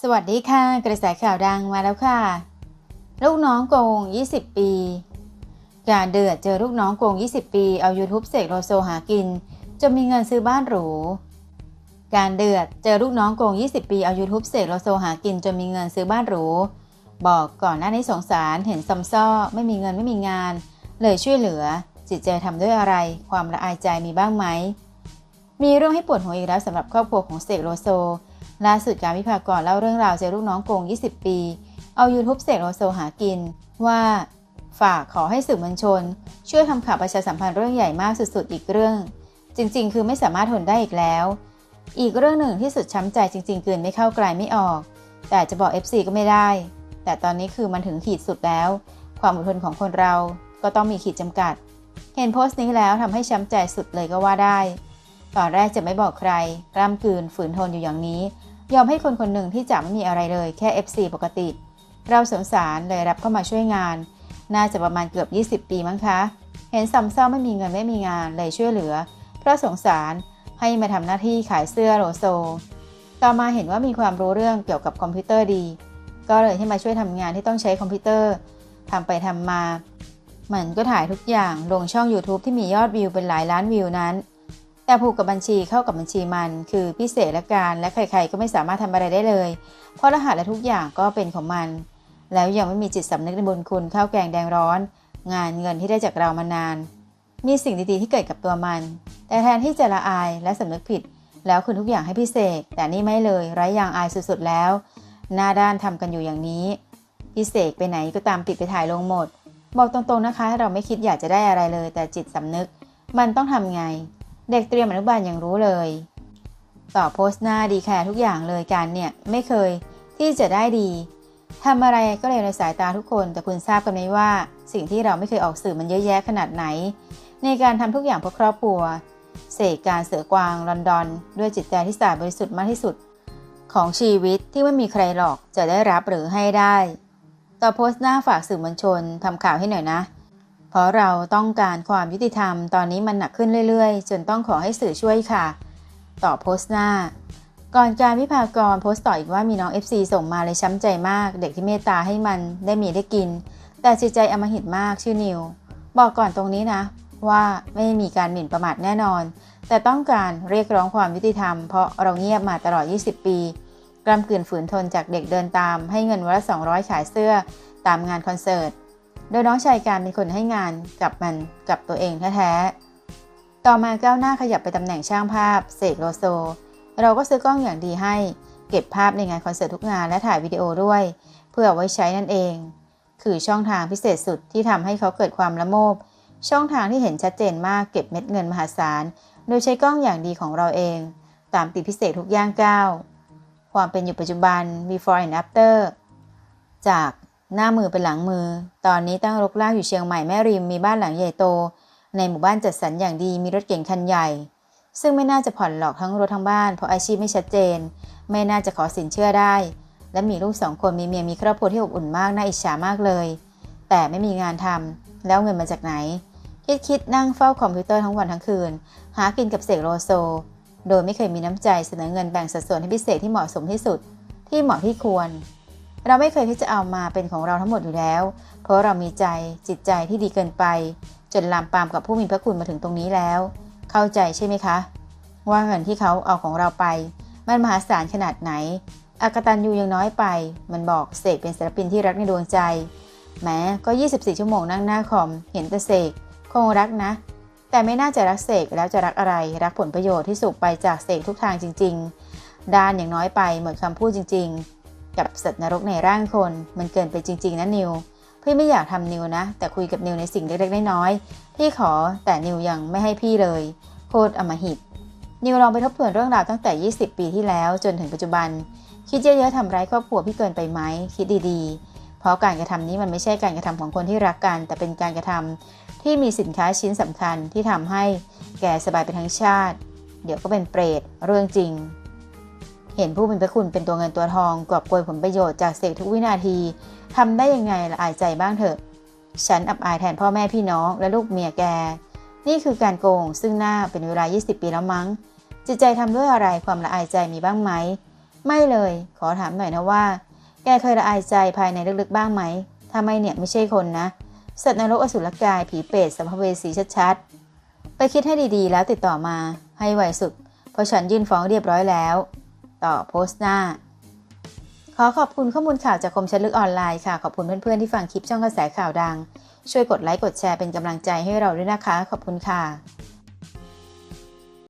สวัสดีค่ะ กระแสข่าวดังมาแล้วค่ะ ลูกน้องโกง 20 ปีการเดือดเจอลูกน้องโกง 20 ปี เอา YouTube เสกโลโซหากินจนมีเงินซื้อบ้านหรู การเดือดเจอลูกน้องโกง 20 ปี เอา YouTube เสกโลโซหากินจนมีเงินซื้อบ้านหรู บอกก่อนหน้านี้สงสารเห็นซัมซ้อไม่มีเงินไม่มีงาน เลยช่วยเหลือ จิตใจทำด้วยอะไร ความละอายใจมีบ้างไหม มีเรื่องให้ปวดหัวอีกแล้วสำหรับครอบครัวของเสกโลโซ ล่าสุดการวิพากรเล่าเรื่องราวเจอลูกน้องโกง 20 ปี เอา YouTube เสกโลโซหากิน ว่าฝากขอให้สื่อมวลชน ช่วยทำข่าวประชาสัมพันธ์เรื่องใหญ่มากสุดๆ อีกเรื่อง จริงๆ คือไม่สามารถทนได้อีกแล้ว อีกเรื่องหนึ่งที่สุดช้ำใจจริงๆเกินไม่เข้าไกลไม่ออก แต่จะบอก FC ก็ไม่ได้ แต่ตอนนี้คือมันถึงขีดสุดแล้ว ความอดทนของคนเราก็ต้องมีขีดจำกัด เห็นโพสต์นี้แล้วทำให้ช้ำใจสุดเลยก็ว่าได้ ตอนแรกจะไม่บอกใครกล้ามกืนฝืนทนอยู่อย่างนี้ ยอมให้คนคนหนึ่งที่จะไม่มีอะไรเลยแค่ FC ปกติ เราสงสารเลยรับเข้ามาช่วยงาน น่าจะประมาณเกือบ 20 ปีมั้งคะ เห็นซัมเศร้าไม่มีเงินไม่มีงานเลยช่วยเหลือ เพราะสงสารให้มาทำหน้าที่ขายเสื้อโลโซ ต่อมาเห็นว่ามีความรู้เรื่องเกี่ยวกับคอมพิวเตอร์ดี ก็เลยให้มาช่วยทำงานที่ต้องใช้คอมพิวเตอร์ทำไปทำมา มันก็ถ่ายทุกอย่างลงช่อง YouTube ที่มียอดวิวเป็นหลายล้านวิวนั้น แต่ผูกกับบัญชีเข้ากับบัญชีมัน คือพิเศษและการและใครๆก็ไม่สามารถทำอะไรได้เลย เพราะรหัสและทุกอย่างก็เป็นของมัน แล้วยังไม่มีจิตสำนึกในบุญคุณข้าวแกงแดงร้อน งานเงินที่ได้จากเรามานาน มีสิ่งดีๆที่เกิดกับตัวมัน แต่แทนที่จะละอายและสำนึกผิด แล้วคืนทุกอย่างให้พิเศษ แต่นี่ไม่เลยไร้ย่างอายสุดๆแล้ว หน้าด้านทำกันอยู่อย่างนี้พิเศษไปไหนก็ตามติดไปถ่ายลงหมด บอกตรงๆนะคะ เราไม่คิดอยากจะได้อะไรเลย แต่จิตสำนึก มันต้องทำไง เด็กเตรียมอนุบาลยังรู้เลย ต่อโพสต์หน้าดีแค่ทุกอย่างเลยการเนี่ยไม่เคยที่จะได้ดีทำอะไรก็เลยในสายตาทุกคน แต่คุณทราบกันไหมว่า สิ่งที่เราไม่เคยออกสื่อมันเยอะแยะขนาดไหน ในการทำทุกอย่างเพื่อครอบครัว เสกการเสือกวางลอนดอน ด้วยจิตใจที่สะอาดบริสุทธิ์มากที่สุด ของชีวิตที่ไม่มีใครหรอกจะได้รับหรือให้ได้ ต่อโพสต์หน้าฝากสื่อมวลชนทำข่าวให้หน่อยนะ เพราะเราต้องการความยุติธรรมตอนนี้มันหนักขึ้นเรื่อยๆ จนต้องขอให้สื่อช่วยค่ะ ต่อโพสต์หน้า ก่อนการวิพากรโพสต์ต่ออีกว่ามีน้อง FC ส่งมาเลยช้ำใจมาก เด็กที่เมตตาให้มันได้มีได้กิน แต่จิตใจอมหิตมากชื่อนิว บอกก่อนตรงนี้นะ ว่าไม่มีการหมิ่นประมาทแน่นอน แต่ต้องการเรียกร้องความยุติธรรมเพราะเราเงียบมาตลอด 20 ปีกล้ำกลืนฝืนทนจากเด็กเดินตาม ให้เงินวันละ200 ขายเสื้อ ตามงานคอนเสิร์ต โดยน้องชายการเป็นคนให้งานกับมันกับตัวเองแท้ๆ ต่อมาก้าวหน้าขยับไปตำแหน่งช่างภาพเสกโลโซ เราก็ซื้อกล้องอย่างดีให้ เก็บภาพในงานคอนเสิร์ตทุกงานและถ่ายวิดีโอด้วย เพื่อไว้ใช้นั่นเอง คือช่องทางพิเศษสุดที่ทำให้เขาเกิดความละโมบ ช่องทางที่เห็นชัดเจนมากเก็บเม็ดเงินมหาศาล โดยใช้กล้องอย่างดีของเราเอง ตามติดพิเศษทุกย่างก้าว ความเป็นอยู่ปัจจุบัน before and after จาก หน้ามือเป็นหลังมือ ตอนนี้ตั้งรกรากอยู่เชียงใหม่แม่ริมมีบ้านหลังใหญ่โต ในหมู่บ้านจัดสรรอย่างดีมีรถเก๋งคันใหญ่ ซึ่งไม่น่าจะผ่อนหลอกทั้งรถทั้งบ้านเพราะอาชีพไม่ชัดเจน ไม่น่าจะขอสินเชื่อได้ และมีลูกสองคนมีเมียมีครอบครัวที่อบอุ่นมากน่าอิจฉามากเลย แต่ไม่มีงานทำแล้วเงินมาจากไหน คิดคิดนั่งเฝ้าคอมพิวเตอร์ทั้งวันทั้งคืน หากินกับเสกโลโซ โดยไม่เคยมีน้ำใจเสนอเงินแบ่งสัดส่วนให้พิเศษที่เหมาะสมที่สุด ที่เหมาะที่ควร เราไม่เคยที่จะเอามาเป็นของเราทั้งหมดอยู่แล้ว เพราะเรามีใจจิตใจที่ดีเกินไป จนลามปามกับผู้มีพระคุณมาถึงตรงนี้แล้ว เข้าใจใช่ไหมคะ ว่าเงินที่เขาเอาของเราไป มันมหาศาลขนาดไหนอากตันยูยังน้อยไป มันบอกเสกเป็นศิลปินที่รักในดวงใจ แม้ก็ 24 ชั่วโมงนั่งหน้าคอม เห็นแต่เสกคงรักนะ แต่ไม่น่าจะรักเสกแล้วจะรักอะไร รักผลประโยชน์ที่สูบไปจากเสกทุกทางจริง ๆ ด้านอย่างน้อยไปหมดคำพูดจริง ๆ กับสัตว์นรกในร่างคน มันเกินไปจริง ๆ นะนิว พี่ไม่อยากทำนิวนะ แต่คุยกับนิวในสิ่งเล็กๆน้อยๆพี่ขอแต่นิวยังไม่ให้พี่เลย โคตรอมหิต นิวลองไปทบทวนเรื่องราวตั้งแต่ 20 ปีที่แล้วจนถึงปัจจุบัน คิดเยอะๆทำร้ายครอบครัวพี่เกินไปไหมคิดดีๆ เพราะการกระทำนี้มันไม่ใช่การกระทำของคนที่รักกัน แต่เป็นการกระทำที่มีสินค้าชิ้นสำคัญที่ทำให้แกสบายไปทั้งชาติ เดี๋ยวก็เป็นเปรตเรื่องจริง เห็นผู้เป็นพระคุณเป็นตัวเงินตัวทองกอบโกยผลประโยชน์จากเสกทุกวินาทีทำได้ยังไงละอายใจบ้างเถอะ ฉันอับอายแทนพ่อแม่พี่น้องและลูกเมียแก นี่คือการโกงซึ่งหน้าเป็นเวลา 20 ปีแล้วมั้ง จิตใจทำด้วยอะไรความละอายใจมีบ้างไหม ไม่เลย ขอถามหน่อยนะว่า แกเคยละอายใจภายในลึกๆบ้างไหมถ้าไม่เนี่ยไม่ใช่คนนะ สัตว์นรกอสุรกายผีเปรตสัมภเวสีชัดๆ ไปคิดให้ดีๆ แล้วติดต่อมาให้ไวสุด เพราะฉันยื่นฟ้องเรียบร้อยแล้ว ต่อโพสต์หน้า ขอขอบคุณข้อมูลข่าวจากคมชัดลึกออนไลน์ค่ะ ขอบคุณเพื่อนๆที่ฟังคลิปช่องกระแสข่าวดัง ช่วยกดไลค์กดแชร์เป็นกำลังใจให้เราด้วยนะคะ ขอบคุณค่ะ